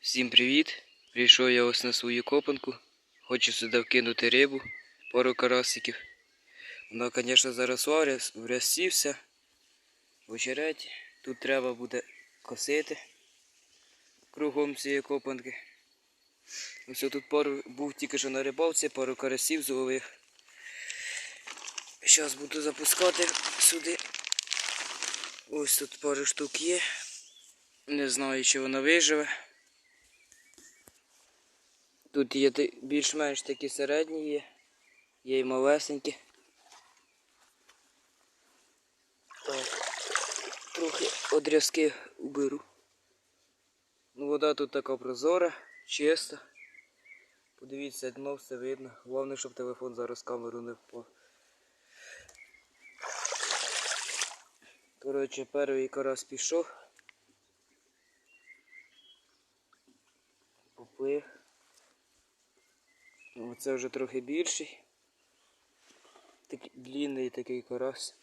Всім привіт! Прийшов я ось на свою копанку. Хочу сюди вкинути рибу, пару карасиків. Вона, звісно, зараз врясівся. В очереті. Тут треба буде косити кругом цієї копанки. Ось тут пару був тільки що на рибалці, пару карасів зловив. Зараз буду запускати сюди. Ось тут пару штук є. Не знаю, чи вона виживе. Тут є більш-менш такі середні є. Є й малесенькі. Так. Трохи одрізки уберу. Ну, вода тут така прозора, чиста. Подивіться, дно все видно. Головне, щоб телефон зараз камеру не впав. Коротше, перший карась пішов. Поплив. Оце вже трохи більший. Такий длинний такий карась.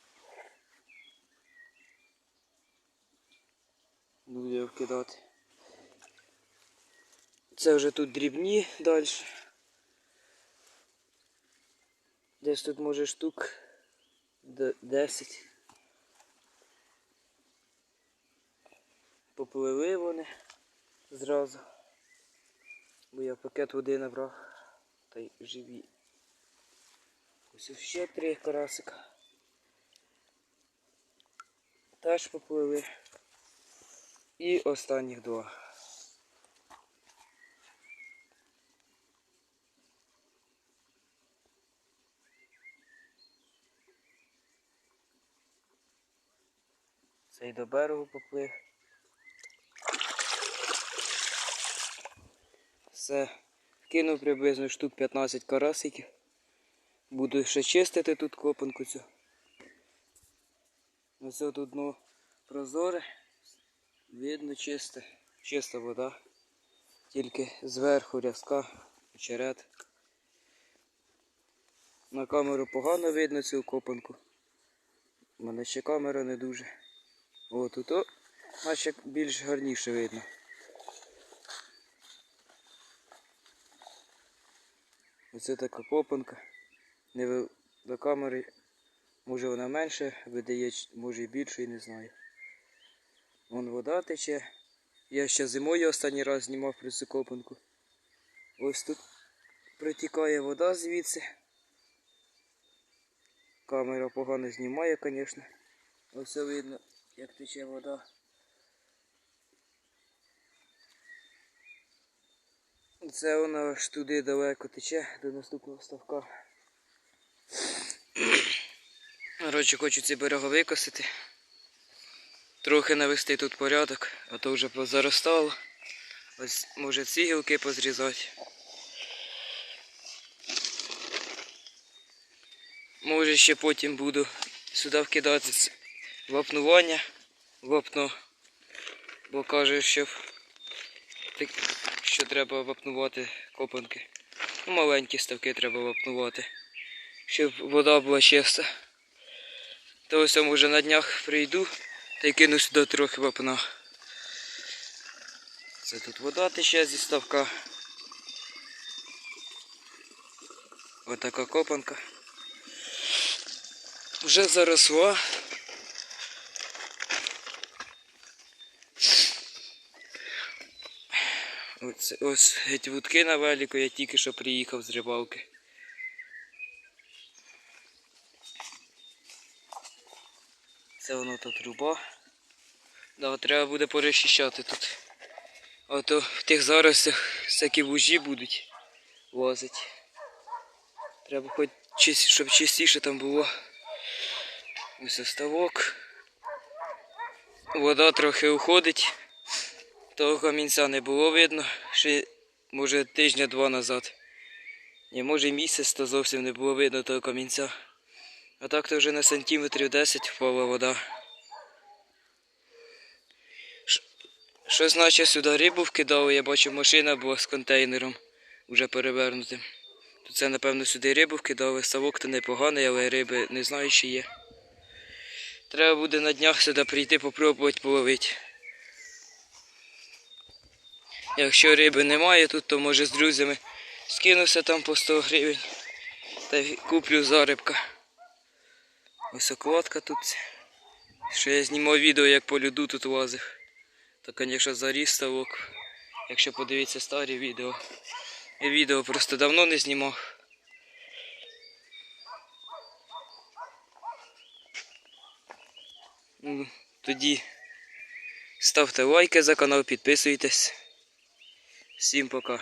Буду його вкидати. Це вже тут дрібні далі. Десь тут може штук 10. Попливли вони зразу. Бо я пакет води набрав. Та й живі. Ось ще три карасика. Теж поплили. І останніх два. Цей до берегу поплив. Все. Кинув приблизно штук 15 карасиків. Буду ще чистити тут копанку цю. Ось тут дно прозоре. Видно чисте. Чиста вода. Тільки зверху рязка, очерет. На камеру погано видно цю копанку. У мене ще камера не дуже. О, тут о, наче більш гарніше видно. Оце така копанка. Не до камери. Може вона менше видає, може і більше, не знаю. Вон вода тече. Я ще зимою останній раз знімав про цю копанку. Ось тут протікає вода звідси. Камера погано знімає, звісно. Ось видно, як тече вода. Це вона аж туди далеко тече до наступного ставка. Коротше, хочу ці берега викосити. Трохи навести тут порядок, а то вже позаростало. Ось може ці гілки позрізати. Може ще потім буду сюди вкидати вапнування, вапно, бо каже, що, так- що треба вапнувати копанки. Ну, маленькі ставки треба вапнувати, щоб вода була чиста. То ось я може на днях прийду та й кину сюди трохи вапна. Це тут вода тече зі ставка. Отака копанка. Вже заросла. Ось, ось геть вудки на велику, я тільки що приїхав з рибалки. Це воно тут труба. Да, треба буде перещищати тут. А то в тих заростях всякі вужі будуть лазити. Треба хоч чис- щоб чистіше там було. Ось оставок. Вода трохи уходить. Того камінця не було видно. Ще може тижня-два назад. Ні, може місяць, то зовсім не було видно того камінця. А так то вже на сантиметрів 10 впала вода. Щось наче сюди рибу вкидали, я бачу машина була з контейнером вже перевернутим. То це, напевно, сюди рибу вкидали. Ставок то непоганий, але риби не знаю, чи є. Треба буде на днях сюди прийти, попробувати половити. Якщо риби немає тут, то може з друзями скинуся там по 100 гривень та куплю зарибка. Ось окладка тут. Що я знімав відео, як по льоду тут лазив. То, звісно, заріс ставок. Якщо подивитися старі відео. Я відео просто давно не знімав. Ну, Тоді ставте лайки за канал, підписуйтесь. Всім пока.